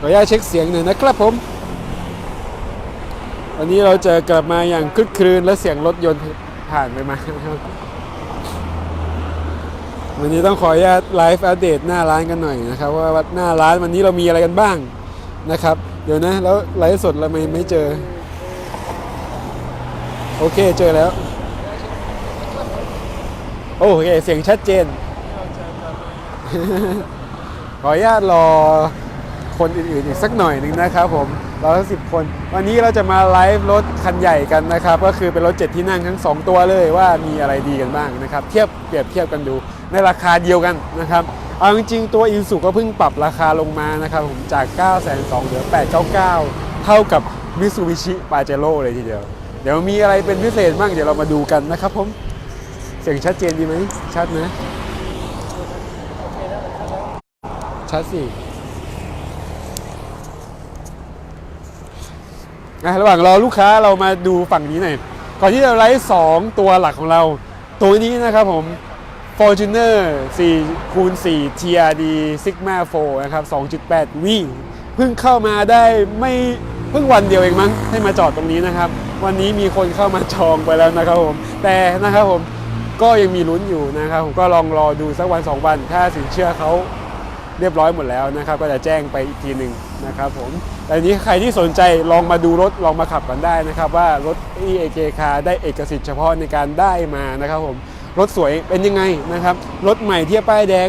ขออนุญาตเช็คเสียงหน่อยนะครับผม วันนี้เราเจอกลับมาอย่างคึกครืนและเสียงรถยนต์ผ่านไปมา วันนี้ต้องขออนุญาตไลฟ์อัปเดตหน้าร้านกันหน่อยนะครับว่าหน้าร้านวันนี้เรามีอะไรกันบ้างนะครับ เดี๋ยวนะ แล้วไลฟ์สดเราไม่ไม่เจอ โอเคเจอแล้ว โอเค เสียงชัดเจน ขออนุญาตรอ คนอื่นๆอีกสักหน่อยหนึ่งนะครับผมเราทั้งสิบคน วันนี้เราจะมาไลฟ์รถคันใหญ่กันนะครับ ก็คือเป็นรถเจ็ดที่นั่งทั้ง 2 ตัวเลยว่ามีอะไรดีกันบ้างนะครับ เทียบเปรียบเทียบกันดูในราคาเดียวกันนะครับเอาจริงๆตัวอินสุก็เพิ่งปรับราคาลงมานะครับผมจาก 9 2 0 0 0เหลือ 899 เท่ากับ Mitsubishi Pajero เลยทีเดียว เดี๋ยวมีอะไรเป็นพิเศษบ้างเดี๋ยวเรามาดูกันนะครับผมเสียงชัดเจนดีไหมชัดนะชัดสิ อะระหว่างรอลูกค้าเรามาดูฝั่งนี้หน่อยก่อนที่จะไลฟ์สองตัวหลักของเรา ตัวนี้นะครับผม Fortuner 4คูณ4 TRD Sigma 4นะครับ 2.8 V เพิ่งเข้ามาได้ไม่เพิ่งวันเดียวเองมั้งให้มาจอดตรงนี้นะครับ วันนี้มีคนเข้ามาจองไปแล้วนะครับผม แต่นะครับผมก็ยังมีลุ้นอยู่นะครับผมก็ลองรอดูสักวันสองวัน ถ้าสินเชื่อเขาเรียบร้อยหมดแล้วนะครับ ก็จะแจ้งไปอีกทีหนึ่งนะครับผม แต่นี้ใครที่สนใจลองมาดูรถลองมาขับกันได้นะครับว่ารถ EAK คาได้เอกสิทธิ์เฉพาะในการได้มานะครับผมรถสวยเป็นยังไงนะครับรถใหม่ทียบป้ายแดง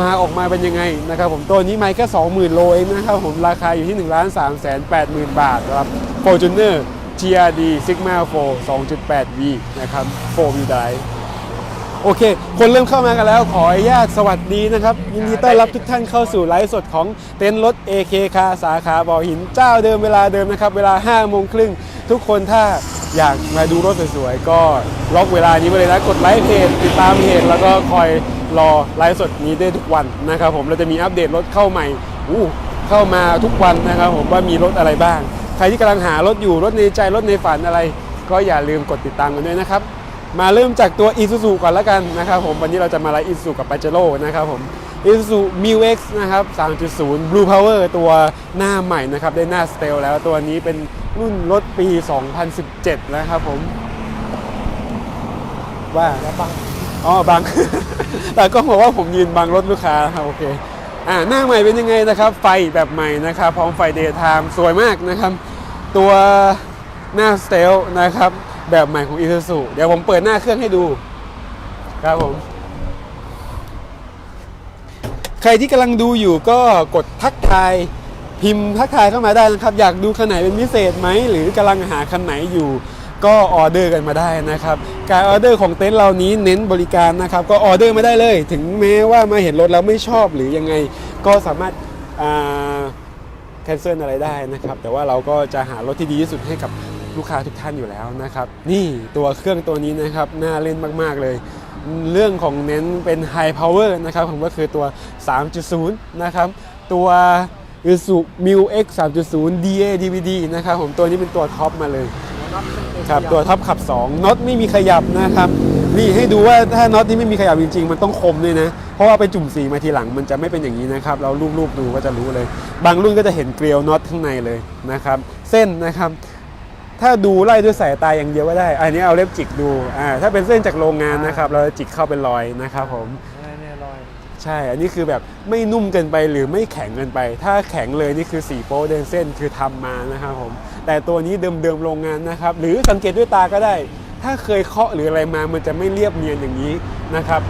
มาออกมาเป็นยังไงนะครับผมตัวนี้ไม่แค่ 20,000 โลเองนะครับผมราคาอยู่ที่ 1 3 8 0 0 0 0บาทครับ Fortuner TRD Sigma 4 2.8V นะครับ4 wheel drive โอเค คนเริ่มเข้ามากันแล้วขออนุญาตสวัสดีนะครับ ยินดีต้อนรับทุกท่านเข้าสู่ไลฟ์สดของเต็นท์รถ AK คาสาขาบ่อหินเจ้าเดิมเวลาเดิมนะครับ เวลา5โมงครึ่งทุกคนถ้าอยากมาดูรถสวยๆ ก็ล็อกเวลานี้ไปเลยนะ กดไลค์เพจติดตามเพจแล้วก็คอยรอไลฟ์สดนี้ได้ทุกวันนะครับผมเราจะมีอัปเดตรถเข้าใหม่อู้เข้ามาทุกวันนะครับผมว่ามีรถอะไรบ้าง ใครที่กำลังหารถอยู่รถในใจรถในฝันอะไร ก็อย่าลืมกดติดตามกันด้วยนะครับ มาเริ่มจากตัว Isuzu ก่อนล้วกันนะครับผมวันนี้เราจะมาไลฟ์ Isuzu กับ Pajero นะครับผม Isuzu Mu X นะครับ 3.0 Blue Power ตัวหน้าใหม่นะครับ ได้หน้าสเตลแล้วตัวนี้เป็นรุ่นรถปี 2017 นะครับผม ว่าแล้วบังอ๋อบัง แต่ก็บอกว่าผมยืนบังรถลูกค้าครับโอเคอ่าหน้าใหม่เป็นยังไงนะครับ ไฟแบบใหม่นะครับ พร้อมไฟ Daytime สวยมากนะครับ ตัวหน้าสเตลนะครับ แบบใหม่ของ Isuzu เดี๋ยวผมเปิดหน้าเครื่องให้ดู ครับผม ใครที่กำลังดูอยู่ก็กดทักทายพิมพ์ทักทายเข้ามาได้นะครับ อยากดูคันไหนเป็นพิเศษไหม หรือกำลังหาคันไหนอยู่ ก็ออเดอร์กันมาได้นะครับ การออเดอร์ของเต็นท์เรานี้เน้นบริการนะครับ ก็ออเดอร์มาได้เลย ถึงแม้ว่ามาเห็นรถแล้วไม่ชอบหรือยังไงก็สามารถอ่าแคนเซิลอะไรได้นะครับ แต่ว่าเราก็จะหารถที่ดีที่สุดให้กับ ลูกค้าทุกท่านอยู่แล้วนะครับ นี่ตัวเครื่องตัวนี้นะครับน่าเล่นมาก ๆ เลย เรื่องของเน้นเป็น High Power นะครับผมก็คือตัว 3.0 นะครับตัว i s u m u X 3.0 DA DVD นะครับผมตัวนี้เป็นตัวท็อปมาเลยครับตัวท็อปขับ 2น็อตไม่มีขยับนะครับนี่ให้ดูว่าถ้าน็อตนี้ไม่มีขยับจริงๆ มันต้องคมด้วยนะ เพราะว่าไปจุ่มสีมาทีหลังมันจะไม่เป็นอย่างนี้นะครับ เราลูบๆดูก็จะรู้เลย บางรุ่นก็จะเห็นเกลียวน็อตข้างในเลยนะครับ เส้นนะครับ ถ้าดูไล่ด้วยสายตาอย่างเดียวก็ได้ อันนี้เอาเล็บจิกดูอ่าถ้าเป็นเส้นจากโรงงานนะครับ เราจะจิกเข้าเป็นรอยนะครับผมเนี่ยรอย ใช่ อันนี้คือแบบไม่นุ่มเกินไปหรือไม่แข็งเกินไป ถ้าแข็งเลยนี่คือสีโป๊เดินเส้นคือทำมานะครับผม แต่ตัวนี้เดิมๆโรงงานนะครับ หรือสังเกตด้วยตาก็ได้ ถ้าเคยเคาะหรืออะไรมามันจะไม่เรียบเนียนอย่างนี้นะครับ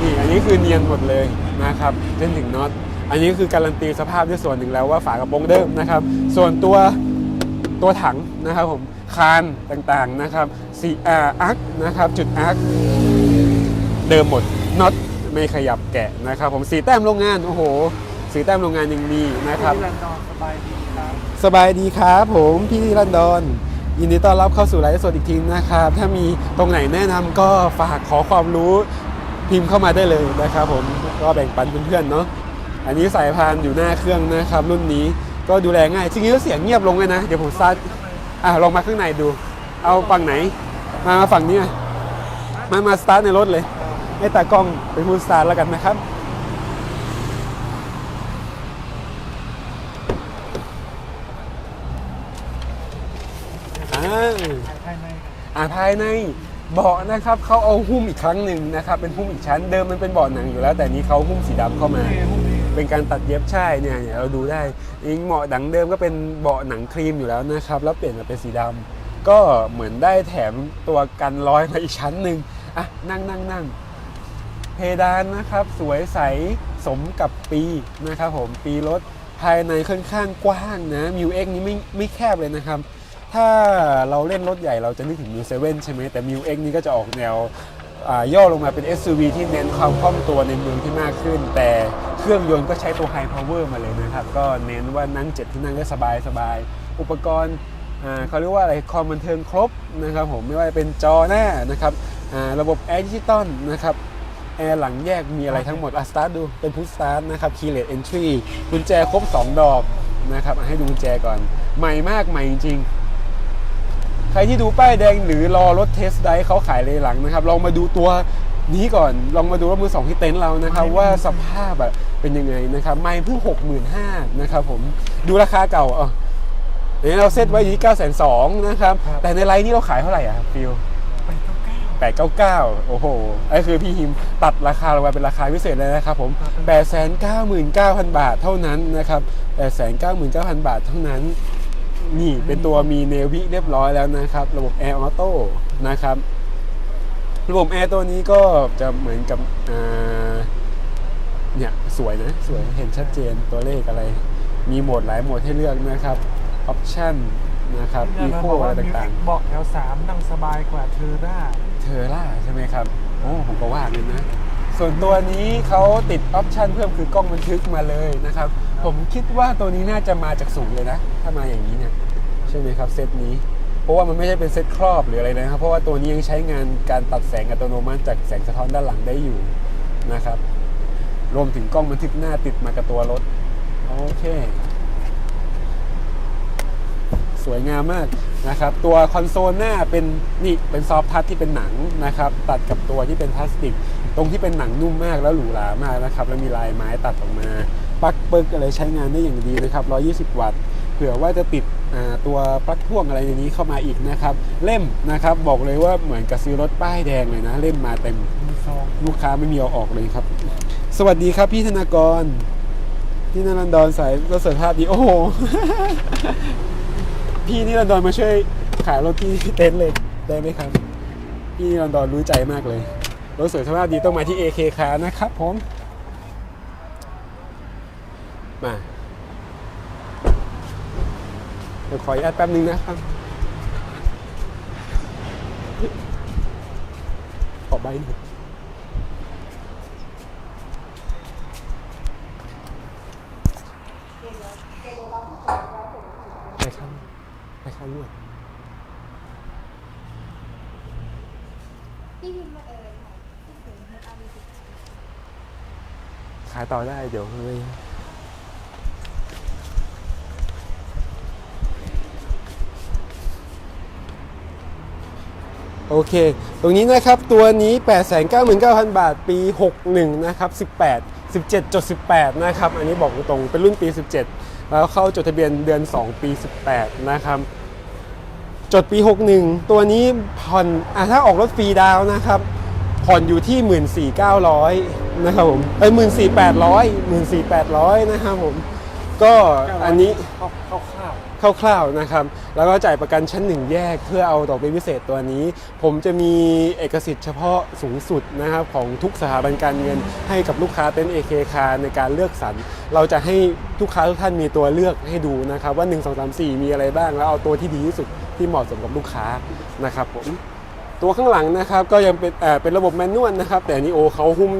นี่อันนี้คือเนียนหมดเลยนะครับจนถึงน็อตอันนี้คือการันตีสภาพด้วยส่วนหนึ่งแล้วว่าฝากระโปรงเดิมนะครับ ส่วนตัว ตัวถังนะครับผมคานต่างๆนะครับสีอาอาร์คนะครับจุดอาร์คเดิมหมดน็อตไม่ขยับแกะนะครับ ผมสีแต้มโรงงานโอ้โห สีแต้มโรงงานยังมีนะครับที่ลันดอนสบายดีครับสบายดีครับผมพี่ที่ลันดอนยินดีต้อนรับเข้าสู่ไลฟ์สดอีกทีนะครับ ถ้ามีตรงไหนแนะนำก็ฝากขอความรู้พิมพ์เข้ามาได้เลยนะครับผมก็แบ่งปันเพื่อนๆเนาะอันนี้สายพานอยู่หน้าเครื่องนะครับรุ่นนี้ ก็ดูแลง่ายจริงๆเสียงเงียบลงเลยนะ เดี๋ยวผมซัดอะลองมาข้างในดู เอาฝั่งไหน มาฝั่งนี้มามาสตาร์ทในรถเลย ให้ตากล้องไป็นผู้สตาร์ทแล้วกันนะครับอ่าภายในเบาะนะครับเขาเอาหุ้มอีกครั้งหนึ่งนะครับ เป็นหุ้มอีกชั้นเดิมมันเป็นเบาะหนังอยู่แล้ว แต่นี้เขาหุ้มสีดำเข้ามา เป็นการตัดเย็บใช่เนี่ยเนี่ยเราดูได้อิงเหมาะดังเดิมก็เป็นเบาะหนังครีมอยู่แล้วนะครับ แล้วเปลี่ยนมาเป็นสีดำก็เหมือนได้แถมตัวกันรอยมาอีกชั้นหนึ่งอะนั่งนั่งนั่งเพดานนะครับ สวยใสสมกับปีนะครับผมปีรถภายในค่อนข้างกว้างนะมิวเอ็กนี้ไม่ไม่แคบเลยนะครับ ถ้าเราเล่นรถใหญ่เราจะนึกถึงมิวเซเว่นใช่ไหมแต่มิวเอ็กนี้ก็จะออกแนว ย่อลงมาเป็น SUV ที่เน้นความคล่องตัวในเมืองที่มากขึ้น แต่เครื่องยนต์ก็ใช้ตัว High Power มาเลยนะครับ ก็เน้นว่านั่งเจ็ดที่นั่งได้สบายสบายอุปกรณ์เขาเรียกว่าอะไรคอมบันเทิงครบนะครับผมไม่ว่าจะเป็นจอหน้านะครับระบบแอร์ดิจิตอลนะครับแอร์หลังแยกมีอะไรทั้งหมดอะสตาร์ทดูเป็นพุทสตาร์ทนะครับ Keyless Entry กุญแจครบ 2 ดอกนะครับให้ดูกุญแจก่อน ใหม่มากใหม่จริง รที่ดูป้ายแดงหรือรอรถเทสไดเขาขายเลยหลังนะครับ ลองมาดูตัวนี้ก่อน ลองมาดูรถมือสองที่เต็นท์เรานะครับ ว่าสภาพอะเป็นยังไงนะครับ ไม่เพิ่งหกหมื่นห้านะครับผมดูราคาเก่าเออเดี๋ยวเราเซตไว้อยู่ที่เก้าแสนสองนะครับ แต่ในไลน์นี้เราขายเท่าไหร่อะฟิลไปเก้าเก้าแปดเก้าเก้าโอ้โหไอ้คือพี่ฮิมตัดราคาลงมาเป็นราคาพิเศษเลยนะครับผมแปดแสนเก้าหมื่นเก้าพันบาทเท่านั้นนะครับแปดแสนเก้าหมื่นเก้าพันบาทเท่านั้น นี่เป็นตัวมีเนวิเรียบร้อยแล้วนะครับ ระบบแอร์ออโต้นะครับ ระบบแอร์ตัวนี้ก็จะเหมือนกับอ่าเนี่ยสวยนะสวยเห็นชัดเจนตัวเลขอะไร มีโหมดหลายโหมดให้เลือกนะครับออปชั่นนะครับอีเราโคบอกอะว่าไรมิวต่างเบอกแถวสามนั่งสบายกว่าเทอร่าๆเทอร่าใช่ไหมครับ โอ้ผมก็ว่าเลยนะ ส่วนตัวนี้เขาติดออปชั่นเพิ่มคือกล้องบันทึกมาเลยนะครับ ผมคิดว่าตัวนี้น่าจะมาจากสูงเลยนะ ถ้ามาอย่างนี้เนี่ยใช่ไหมครับเซตนี้ เพราะว่ามันไม่ใช่เป็นเซตครอบหรืออะไรนะครับ เพราะว่าตัวนี้ยังใช้งานการตัดแสงอัตโนมัติจากแสงสะท้อนด้านหลังได้อยู่นะครับ รวมถึงกล้องบันทึกหน้าติดมากับตัวรถโอเค สวยงามมากนะครับ ตัวคอนโซลหน้าเป็นนี่เป็นซอฟทัชที่เป็นหนังนะครับ ตัดกับตัวที่เป็นพลาสติก ตรงที่เป็นหนังนุ่มมากแล้วหรูหรามากนะครับ แล้วมีลายไม้ตัดออกมาปลั๊กเปิกอะไรใช้งานได้อย่างดีนะครับ 120 วัตต์ เผื่อว่าจะติดอ่าตัวปลั๊กพ่วงอะไรในนี้เข้ามาอีกนะครับ เล่มนะครับบอกเลยว่าเหมือนกับซื้อรถป้ายแดงเลยนะ เล่มมาเต็มมีซองลูกค้าไม่มีเอาออกเลยครับ สวัสดีครับพี่ธนากรพี่นรันดรสายรถสวยภาพดีโอ้โหพี่นิรันดรมาช่วยขายรถที่เต็นท์เลยได้ไหมครับ พี่นิรันดรรู้ใจมากเลย รถสวยสภาพดีต้องมาที่ AK คานะครับผม มาเดี๋ยวขออนุญาตแป๊บนึงนะครับขอใบหนึ่งไปข้างไปข้างนวด พี่พิมพ์มาเอ่ยค่ะพี่ถึงอารีสิ ขาย ต่อได้เดี๋ยวเฮ้ยโอเค ตรงนี้นะครับตัวนี้ 899,000 บาทปี 61 นะครับ 18 17.18 นะครับ อันนี้บอกตรงเป็นรุ่นปี 17 แล้วเข้าจดทะเบียนเดือน 2 ปี 18 นะครับ จดปี 61 ตัวนี้ผ่อนอะถ้าออกรถฟรีดาวนะครับ ผ่อนอยู่ที่ 14,900 นะครับผมเอ้ย14,800 14,800 นะครับผม ก็อันนี้เข้าเข้าข้าวคร่าวๆนะครับ แล้วก็จ่ายประกันชั้นหนึ่งแยกเพื่อเอาดอกเบี้ยพิเศษตัวนี้ ผมจะมีเอกสิทธิ์เฉพาะสูงสุดนะครับของทุกสถาบันการเงินให้กับลูกค้าเต็นท์เอเคคาในการเลือกสรร เราจะให้ลูกค้าทุกท่านมีตัวเลือกให้ดูนะครับว่า 1 2 3 4 มีอะไรบ้าง แล้วเอาตัวที่ดีที่สุดที่เหมาะสมกับลูกค้านะครับผม ตัวข้างหลังนะครับก็ยังเป็นเอ่อเป็นระบบแมนนวลนะครับ แต่นีโอเขาหุ้ม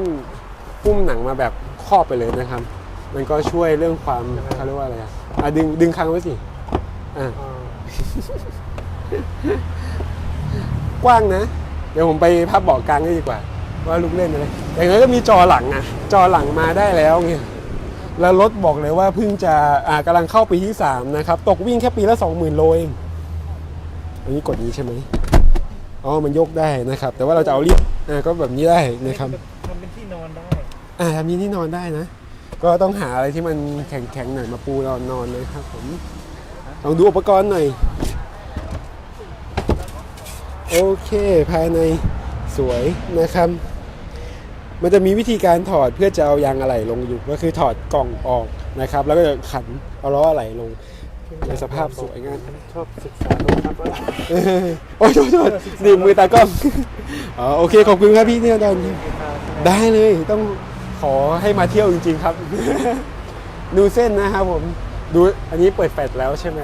หุ้มหนังมาแบบครอบไปเลยนะครับ มันก็ช่วยเรื่องความเขาเรียกว่าอะไรอะดึงดึงค้างไว้สิอะเอ่อกว้างนะ เดี๋ยวผมไปพับเบาะกลางนี่ดีกว่า ว่าลูกเล่นอะไรอย่างนั้นก็มีจอหลังอะจอหลังมาได้แล้วไงแล้วรถบอกเลยว่าเพิ่งจะอ่ากำลังเข้าปีที่ 3 นะครับ ตกวิ่งแค่ปีละ 20,000 โลเอง อันนี้กดนี้ใช่ไหม อ๋อมันยกได้นะครับ แต่ว่าเราจะเอาเรียบอ่าก็แบบนี้ได้นะครับทำเป็นที่นอนได้อ่าทำนี้ที่นอนได้นะ ก็ต้องหาอะไรที่มันแข็งๆหน่อยมาปูนอนนอนเลยครับผมลองดูอุปกรณ์หน่อย โอเคภายในสวยนะครับมันจะมีวิธีการถอดเพื่อจะเอายางอะไหล่ลงอยู่ ก็คือถอดกล่องออกนะครับ แล้วก็จะขันเอาล้ออะไหล่ลง ในสภาพสวยงามชอบศึกษาดูครับว่าเออโอ้ยโทษโทษนี่มือตากล้องอ๋อโอเคขอบคุณครับพี่เนี่ยดอนได้เลยต้องขอให้มาเที่ยวจริง ๆ ครับ ดูเส้นนะครับผมดูอันนี้เปิดแฟลชแล้วใช่ไหม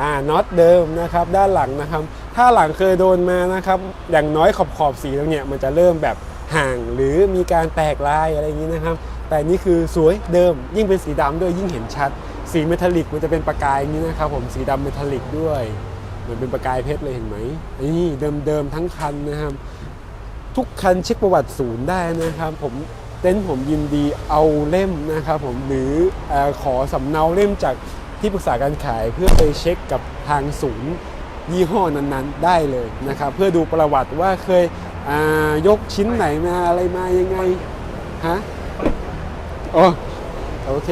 อ่าน็อตเดิมนะครับ ด้านหลังนะครับ ถ้าหลังเคยโดนมานะครับ อย่างน้อยขอบขอบสีตรงเนี้ยมันจะเริ่มแบบห่างหรือมีการแตกลายอะไรอย่างนี้นะครับ แต่นี่คือสวยเดิมยิ่งเป็นสีดำด้วยยิ่งเห็นชัด สีเมทัลลิกมันจะเป็นประกายอย่างนี้นะครับผมสีดำเมทัลลิกด้วยเหมือนเป็นประกายเพชรเลยเห็นไหมนี่เดิมๆทั้งคันนะครับ ทุกคันเช็คประวัติศูนย์ได้นะครับ ผมเต้นผมยินดีเอาเล่มนะครับผมหรืออขอสำเนาเล่มจากที่ปรึกษาการขายเพื่อไปเช็คกับทางศูนย์ยี่ห้อนั้นๆ ได้เลยนะครับ เพื่อดูประวัติว่าเคยยกชิ้นไหนมาอะไรมายังไงฮะโอโอเค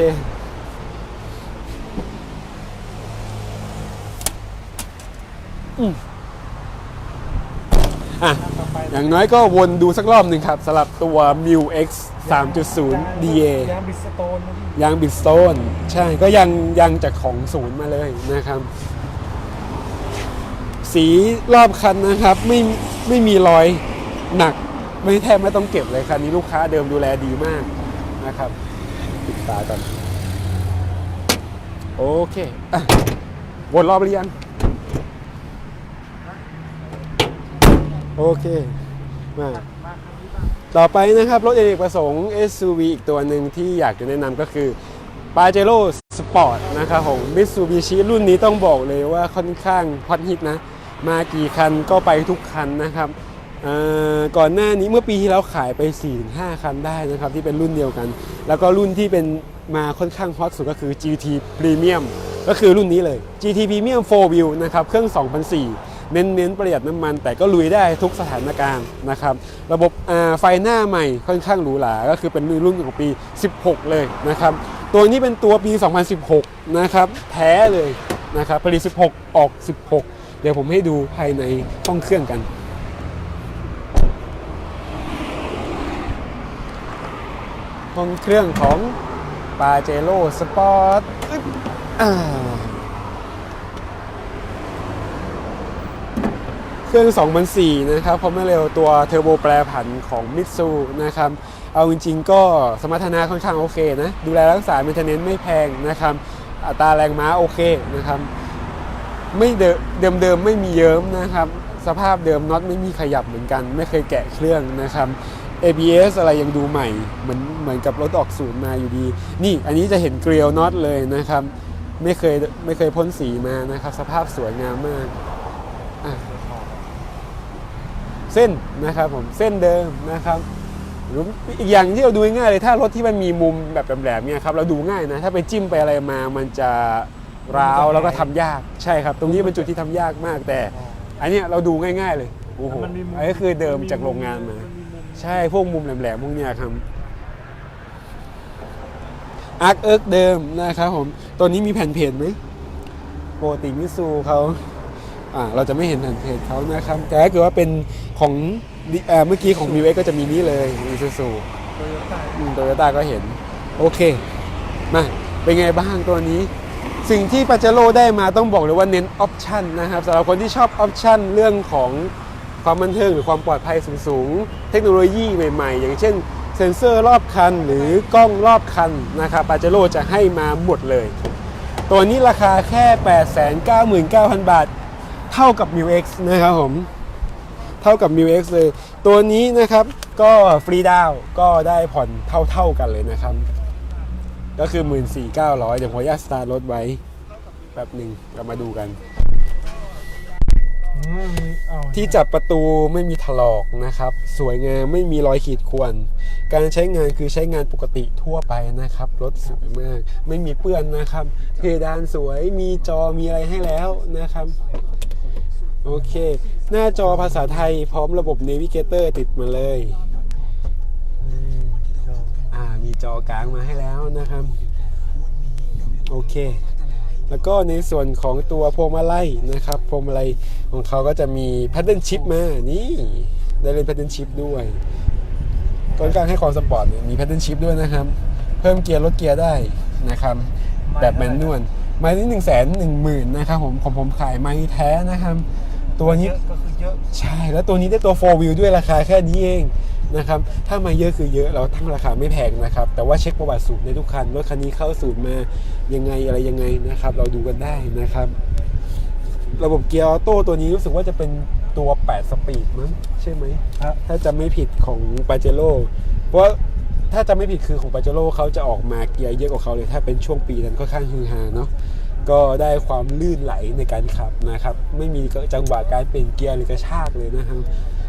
อะ อย่างน้อยก็วนดูสักรอบหนึ่งครับสำหรับตัว m u X 3.0 DA ยางบิสโตนยางบิสโตนใช่ก็ยังยังจากของศูนย์มาเลยนะครับ สีรอบคันนะครับ ไม่ไม่มีรอยหนักไม่แทบไม่ต้องเก็บเลยคันนี้ลูกค้าเดิมดูแลดีมากนะครับปิดตาก่อนโอเคอะวนรอบหรือยัง โอเค มาต่อไปนะครับ รถเอกประสงค์ SUV อีกตัวหนึ่งที่อยากจะแนะนำก็คือ p a j e r o Sport นะครับผม Mitsubishi รุ่นนี้ต้องบอกเลยว่าค่อนข้างฮอตฮิตนะ มากี่คันก็ไปทุกคันนะครับก่อนหน้านี้เมื่อปีที่แล้วขายไป 4-5 คันได้นะครับ ที่เป็นรุ่นเดียวกัน แล้วก็รุ่นที่เป็นมาค่อนข้างฮอตสุดก็คือ GT Premium ก็คือรุ่นนี้เลย GT Premium 4 Wheel นะครับ เครื่อง 2004 เน้นเน้นประหยัดน้ำมัน แต่ก็ลุยได้ทุกสถานการณ์นะครับ ระบบไฟหน้าใหม่ค่อนข้างหรูหรา ก็คือเป็นรุ่นของปี 16 เลยนะครับ ตัวนี้เป็นตัวปี 2016 นะครับแท้เลยนะครับผลิต 16 ออก 16 เดี๋ยวผมให้ดูภายในห้องเครื่องกันห้องเครื่องของ p a j e r o Sport อึ๊บอ่าเรื่อง 2004 นะครับความเร็วตัวเทอร์โบแปรผันของมิตซูนะครับ เอาจริงๆ ก็สมรรถนะค่อนข้างโอเคนะ ดูแลรักษา m ม i เทนเนนไม่แพงนะครับ อัตราแรงม้าโอเคนะครับ ไม่เดิมเดิมๆไม่มีเยิ้มนะครับ สภาพเดิมน็อตไม่มีขยับเหมือนกัน ไม่เคยแกะเครื่องนะครับ ABS อะไรยังดูใหม่ เหมือนเหมือนกับรถออกศูนย์มาอยู่ดี นี่อันนี้จะเห็นเกลียวน็อตเลยนะครับ ไม่เคยไม่เคยพ่นสีมานะครับ สภาพสวยงามมากอะ ส้นนะครับผมเส้นเดิมนะครับหรืออีกอย่างที่เราดูง่ายๆเลยถ้ารถที่มันมีมุมแบบแหลมๆเนี่ยครับเราดูง่ายนะถ้าไปจิ้มไปอะไรมามันจะร้าวแล้วก็ทำยากใช่ครับ ตรงนี้เป็นจุดที่ทำยากมากแต่ อันเนี้ยเราดูง่าย ๆ เลยโอ้โหมันมีมุมอันนี้คือเดิมจากโรงงานมานมุมใช่พวกมุมแหลมๆพวกเนี้ยครับอาร์คเอิร์กเดิมนะครับผมตัวนี้มีแผ่นเพจไหมโปรติมิซูเขาอ่า เราจะไม่เห็นแผ่นเพจเขานะครับแต่ถ้าเกิดว่าเป็นของดิเอ่อเมื่อกี้ของมิวเอ็กก็จะมีนี้เลยมีซูซูโตโยต้าโตโยต้าก็เห็น โอเค มา เป็นไงบ้างตัวนี้ สิ่งที่ปาเจโร่ได้มาต้องบอกเลยว่าเน้นออปชันนะครับสำหรับคนที่ชอบออปชันเรื่องของความบันเทิงหรือความปลอดภัยสูงๆ เทคโนโลยีใหม่ๆ อย่างเช่นเซ็นเซอร์รอบคันหรือกล้องรอบคันนะครับปาเจโร่จะให้มาหมดเลย ตัวนี้ราคาแค่ 899,000 บาท เท่ากับ m ิ X นะครับผม เท่ากับ m ิ X เลย ตัวนี้นะครับก็ฟรีดาวน์ก็ได้ผ่อนเท่าๆกันเลยนะครับ ก็คือ 14,900 เดี๋ยวผมขออนุญาตสตาร์ทรถไว้แป๊บหนึ่งเรามาดูกันอืมเอาที่จับประตูไม่มีถลอกนะครับ สวยงามไม่มีรอยขีดข่วน การใช้งานคือใช้งานปกติทั่วไปนะครับ รถสวยมาก ไม่มีเปื้อนนะครับ เพดานสวยมีจอมีอะไรให้แล้วนะครับ โอเค หน้าจอภาษาไทยพร้อมระบบ Navigator ติดมาเลยอ่ามีจอกลางมาให้แล้วนะครับ โอเค แล้วก็ในส่วนของตัวพวงมาลัยนะครับพวงมาลัยของเขาก็จะมีแพทเทิร์นชิปมานี่ได้เล่นแพทเทิร์นชิปด้วยต้นกลางให้ความสปอร์ตเนี่ยมีแพทเทิร์นชิปด้วยนะครับ เพิ่มเกียร์ลดเกียร์ได้นะครับ แบบแมนนวลไม้นี้หนึ่งแสนหนึ่งหมื่นนะครับผมของผมขายไม้แท้นะครับ ตัวเยนี้อะก็คือเยอะใช่แล้วตัวนี้ได้ตัว 4 wheel ด้วยราคาแค่นี้เองนะครับถ้ามาเยอะคือเยอะเราตั้งราคาไม่แพงนะครับ แต่ว่าเช็คประวัติสูตรในทุกคันรถคันนี้เข้าสูตรมายังไงอะไรยังไงนะครับ เราดูกันได้นะครับ ระบบเกียร์ออโต้ตัวนี้รู้สึกว่าจะเป็นตัว 8 สปีดมั้งใช่ไหมฮะถ้าจะไม่ผิดของปาเจโร่เพราะถ้าจะไม่ผิดคือของปาเจโร่เขาจะออกมาเกียร์เยอะกว่าเขาเลย ถ้าเป็นช่วงปีนั้นค่อนข้างฮือฮาเนาะ ก็ได้ความลื่นไหลในการขับนะครับ ไม่มีจังหวะการเปลี่ยนเกียร์หรือกระชากเลยนะครับ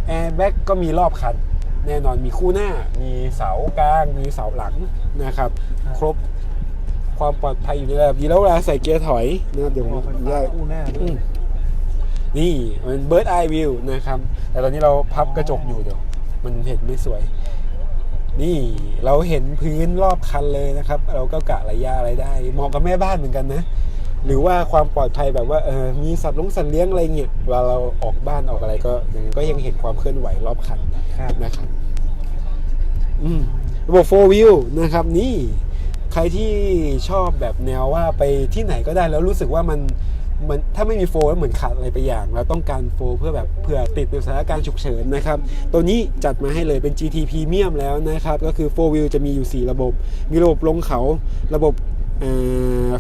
แอร์แบ็กก็มีรอบคัน แน่นอนมีคู่หน้า มีเสากลาง มีเสาหลังนะครับ ครบความปลอดภัยอยู่ในระดับดีแล้วเวลาใส่เกียร์ถอยนะครับเดี๋ยวผมตัวไฟแยฟ้ากอู้หน้าด้อืวยมนี่มันเบิร์ดไอวิวนะครับ แต่ตอนนี้เราพับกระจกอยู่เดี๋ยว มันเห็นไม่สวย นี่เราเห็นพื้นรอบคันเลยนะครับ เราก็กะระยะอะไรได้เหมาะกับแม่บ้านเหมือนกันนะ หรือว่าความปลอดภัยแบบว่าเออมีสัตว์ลงสัตว์เลี้ยงอะไรเงี้ยเวลาเราออกบ้านออกอะไรก็อย่างนั้นก็ยังเห็นความเคลื่อนไหวรอบคันครับ นะครับอืมระบบ4 wheel นะครับ นี่ใครที่ชอบแบบแนวว่าไปที่ไหนก็ได้แล้วรู้สึกว่ามันมันถ้าไม่มีโฟแล้วเหมือนขาดอะไรไปอย่าง เราต้องการโฟเพื่อแบบเผื่อติดในสถานการณ์ฉุกเฉินนะครับ ตัวนี้จัดมาให้เลยเป็น GT Premium แล้วนะครับ ก็คือ4 wheel จะมีอยู่ 4 ระบบ มีระบบลงเขา ระบบ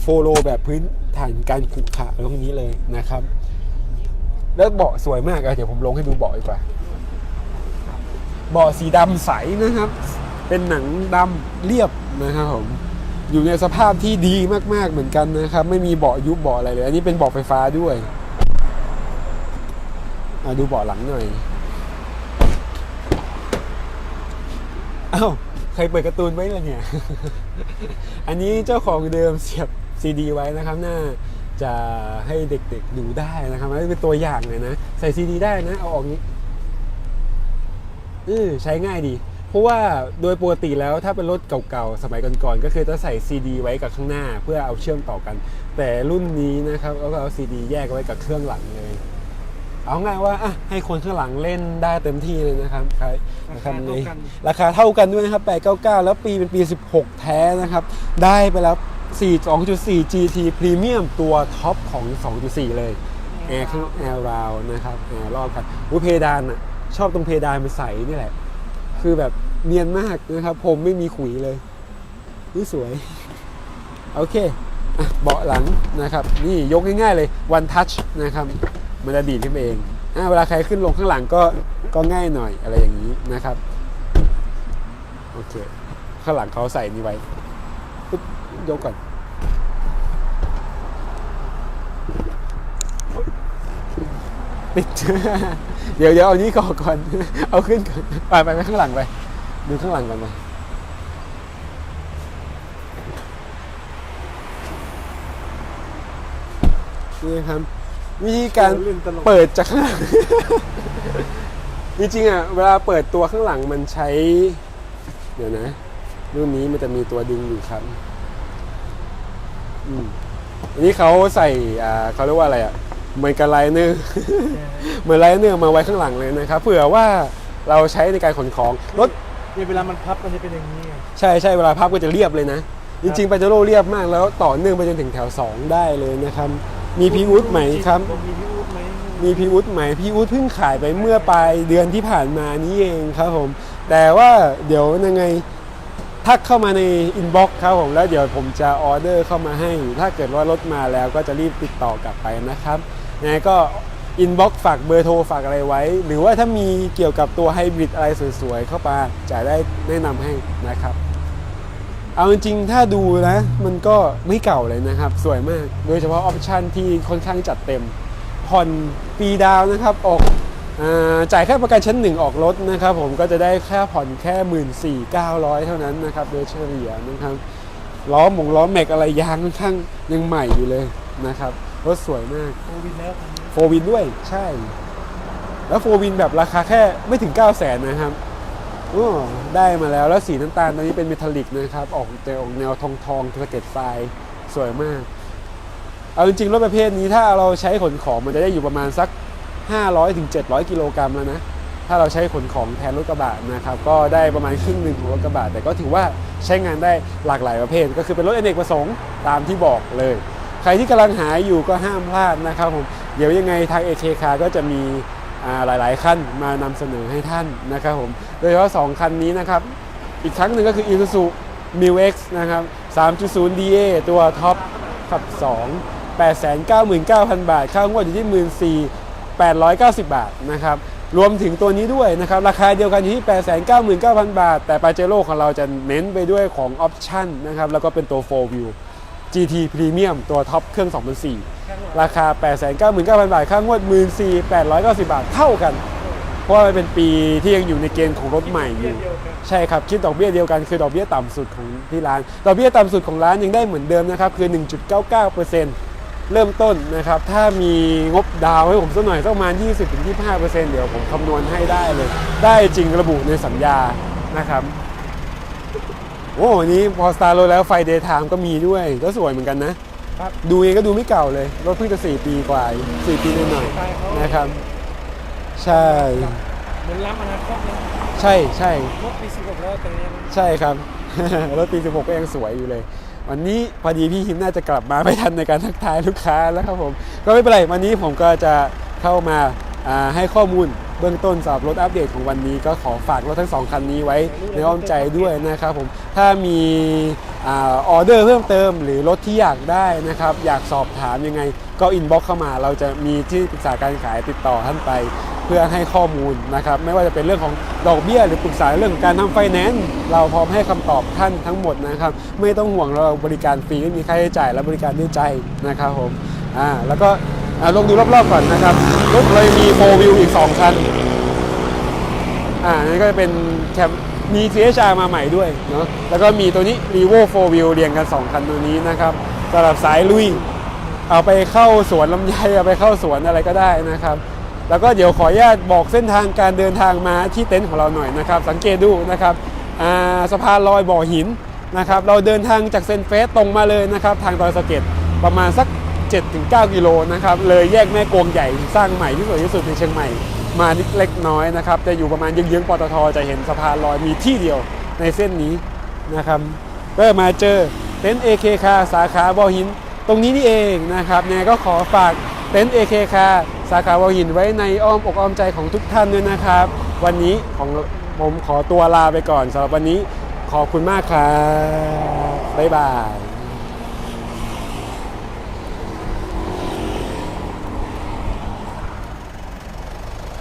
โฟโลแบบพื้นฐานการขุขะตรงนี้เลยนะครับ แล้วเบาะสวยมากเดี๋ยวผมลงให้ดูเบาะดีกว่าเบาะสีดำใสนะครับ เป็นหนังดำเรียบนะครับผมอยู่ในสภาพที่ดีมาก ๆ เหมือนกันนะครับ ไม่มีเบาะยุบเบาะอะไรเลย อันนี้เป็นเบาะไฟฟ้าด้วยดูเบาะหลังหน่อยอ้าวใครเปิดการ์ตูนไว้ล่ะเนี่ย อันนี้เจ้าของเดิมเสียบซีดีไว้นะครับน่าจะให้เด็กๆดูได้นะครับแล้เป็นตัวอย่างเลยนะ ใส่ซีดีได้นะ เอาออกนี้เออใช้ง่ายดี เพราะว่าโดยปกติแล้วถ้าเป็นรถเก่าๆ สมัยก่อนๆ ก็คือจะใส่ซีดีไว้กับข้างหน้า เพื่อเอาเชื่อมต่อกัน แต่รุ่นนี้นะครับเราก็เอาซีดีแยกไว้กับเครื่องหลังเลย เอาง่ายว่าอะให้คนข้างหลังเล่นได้เต็มที่เลยนะครับใครนะครับในราคาเท่ากันด้วยนะครับ 899 แล้วปีเป็นปี 16 แท้นะครับ ได้ไปแล้ว 4 2.4 GT Premium ตัวท็อปของ 2.4 เลยแอร์ข้างแอร์ราวนะครับแอร์รอบคันอุยเพดานอะชอบตรงเพดานมันใสนี่แหละ คือแบบเนียนมากนะครับ ผมไม่มีขุยเลยนี่สวย โอเคอะเบาะหลังนะครับ นี่ยกง่ายๆเลย one touch นะครับ มันจะดีดขึ้นเองอเวลาใครขึ้นลงข้างหลังก็ก็ง่ายหน่อยอะไรอย่างนี้นะครับ โอเค ข้างหลังเขาใส่นี่ไว้ปุ๊บยกก่อนปิดเดี๋ยวเดี๋ยวเอานี้ก่อนก่อน เอาขึ้นก่อนไปไปไปข้างหลังไป ดูข้างหลังกันไปนี่ครับ วิธีการเล่นตลกเปิดจากข้างหลัง จริงๆอะเวลาเปิดตัวข้างหลังมันใช้ เดี๋ยวนะรุ่นนี้มันจะมีตัวดึงอยู่ครับอืมอันนี้เขาใส่อ่าเขาเรียกว่าอะไรอะเหมือนกับไลเนอร์เหมือนไลเนอร์มาไว้ข้างหลังเลยนะครับเผื่อว่าเราใช้ในการขนของรถเนี่ยเวลามันพับมันจะเป็นอย่างนี้ไงใช่ใช่เวลาพับก็จะเรียบเลยนะ จริงๆปาเจโร่เรียบมากแล้วต่อเนื่องไปจนถึงแถว 2 ได้เลยนะครับ มีพีอุดไหมครับ มีพี่อู๊ดไหมมีพีอุดไหมพีอุดเพิ่งขายไปเมื่อปลายเดือนที่ผ่านมานี้เองครับผม แต่ว่าเดี๋ยวยังไงทักเข้ามาในอินบ็อกซ์ครับผมแล้วเดี๋ยวผมจะออเดอร์เข้ามาให้ ถ้าเกิดว่ารถมาแล้วก็จะรีบติดต่อกลับไปนะครับยังไงก็อินบ็อกซ์ฝากเบอร์โทรฝากอะไรไว้ หรือว่าถ้ามีเกี่ยวกับตัวไฮบริดอะไรสวยๆเข้ามาจะได้แนะนำให้นะครับ เอาจริงๆถ้าดูนะ มันก็ไม่เก่าเลยนะครับ สวยมาก โดยเฉพาะออปชันที่ค่อนข้างจัดเต็ม ผ่อนปีดาวนะครับ ออกอาจ่ายแค่ประกันชั้นหนึ่งออกรถนะครับ ผมก็จะได้แค่ผ่อนแค่หมื่นสี่เก้าร้อยเท่านั้นนะครับ โดยเฉลี่ยนะครับ ล้อหมงล้อแม็กอะไรยางค่อนข้างยังใหม่อยู่เลยนะครับ รถสวยมากโควิดแล้วคันนี้โฟวินด้วยใช่ แล้วโฟวินแบบราคาแค่ไม่ถึง 9 0 0แสนนะครับ อได้มาแล้วแล้วสีน้ำตาลตอนนี้เป็นเมทัลลิกนะครับ ออกแต่ออกแนวทองทองสะเก็ตไฟสวยมาก เอาจริงๆรถประเภทนี้ถ้าเราใช้ขนของมันจะได้อยู่ประมาณสัก 500ถึง700 กิโลกรัมแล้วนะ ถ้าเราใช้ขนของแทนรถกระบะนะครับ ก็ได้ประมาณครึ่งหนึ่งของรถกระบะแต่ก็ถือว่าใช้งานได้หลากหลายประเภท ก็คือเป็นรถอเนกประสงค์ตามที่บอกเลย ใครที่กำลังหาอยู่ก็ห้ามพลาดนะครับผมเดี๋ยวยังไงทาง AK Car ก็จะมี หลาย ๆ ขั้นมานำเสนอให้ท่านนะครับผมโดยเฉพาะ 2 คันนี้นะครับ อีกครั้งหนึ่งก็คือ Isuzu m i x นะครับ 3.0 DA ตัวท็อปขับ 2 899,000 บาท ค่างวดอยู่ที่ 14,890 บาทนะครับ รวมถึงตัวนี้ด้วยนะครับ ราคาเดียวกันอยู่ที่ 899,000 บาท แต่ปาเจโร่ของเราจะเน้นไปด้วยของออปชั่นนะครับ แล้วก็เป็นตัว4 Wheel GT Premium ตัวท็อปเครื่อง 2004 ราคา 899,000 บาท ค่างวด 14,890 บาทเท่ากัน เพราะว่ามันเป็นปีที่ยังอยู่ในเกณฑ์ของรถใหม่อยู่ ใช่ครับ คิดดอกเบี้ยเดียวกันคือดอกเบี้ยต่ำสุดของที่ร้าน ดอกเบี้ยต่ำสุดของร้านยังได้เหมือนเดิมนะครับ คือ 1.99%เริ่มต้นนะครับ ถ้ามีงบดาวให้ผมสักหน่อยสักประมาณ 20-25%เดี๋ยวผมคำนวณให้ได้เลย ได้จริงระบุในสัญญานะครับโอ้วันนี้พอสตาร์รถแล้วไฟเดย์ไทม์ก็มีด้วยก็สวยเหมือนกันนะ ครับดูเองก็ดูไม่เก่าเลย รถเพิ่งจะ 4 ปีกว่า4ปีหน่อยใช่เขาๆนะครับ ใช่ เหมือนล้ำอนาคตนะใช่ใช่ รถปีสิบหกแล้วตรงนี้นะใช่ครับ รถปี 16 ก็ยังสวยอยู่เลย วันนี้พอดีพี่ฮิมน่าจะกลับมาไม่ทันในการทักทายลูกค้าแล้วครับผม ก็ไม่เป็นไร วันนี้ผมก็จะเข้ามาอ่าให้ข้อมูล เบื้องต้นสำหรับรถอัปเดตของวันนี้ก็ขอฝากรถทั้งสองคันนี้ไว้ในอ้อมใจด้วยนะครับผมถ้ามีออเดอร์เพิ่มเติม หรือรถที่อยากได้นะครับ อยากสอบถามยังไง ก็อินบ็อกเข้ามาเราจะมีที่ปรึกษาการขายติดต่อท่านไป เพื่อให้ข้อมูลนะครับ ไม่ว่าจะเป็นเรื่องของดอกเบี้ย หรือปรึกษาเรื่องของการทำไฟแนนซ์เราพร้อมให้คำตอบท่านทั้งหมดนะครับ ไม่ต้องห่วงเราบริการฟรีไม่มีค่าใช้จ่ายและบริการด้วยใจนะครับผมอ่าแล้วก็ อ่าลองดูรอบๆก่อนนะครับรถเลยมีโฟวิวอีก 2 คัน อ่านั่นก็จะเป็นแคมมี CHR มาใหม่ด้วยเนาะแล้วก็มีตัวนี้ r e v o 4 Wheel เรียงกัน 2 คันตัวนี้นะครับสำหรับสายลุย เอาไปเข้าสวนลำไยเอาไปเข้าสวนอะไรก็ได้นะครับ แล้วก็เดี๋ยวขออนุญาตบอกเส้นทางการเดินทางมาที่เต็นท์ของเราหน่อยนะครับ สังเกตดูนะครับอ่าสะพานลอยบ่อหินนะครับ เราเดินทางจากเซนเฟสตรงมาเลยนะครับ ทางดอยสะเก็ดประมาณสัก 7-9 กิโลนะครับ เลยแยกแม่กวงใหญ่สร้างใหม่ที่สวยที่สุดในเชียงใหม่ มานิดเล็กน้อยนะครับ จะอยู่ประมาณเยื้องๆปตทจะเห็นสะพานลอยมีที่เดียวในเส้นนี้นะครับก็มาเจอเต็นท์ AK คาสาขาบอหิน ตรงนี้นี่เองนะครับเนี่ยก็ขอฝากเต็นท์ AK คาสาขาบอหินไว้ในอ้อมอกอ้อมใจของทุกท่านด้วยนะครับ วันนี้ของผมขอตัวลาไปก่อนสำหรับวันนี้ขอบคุณมากครับบ๊ายบาย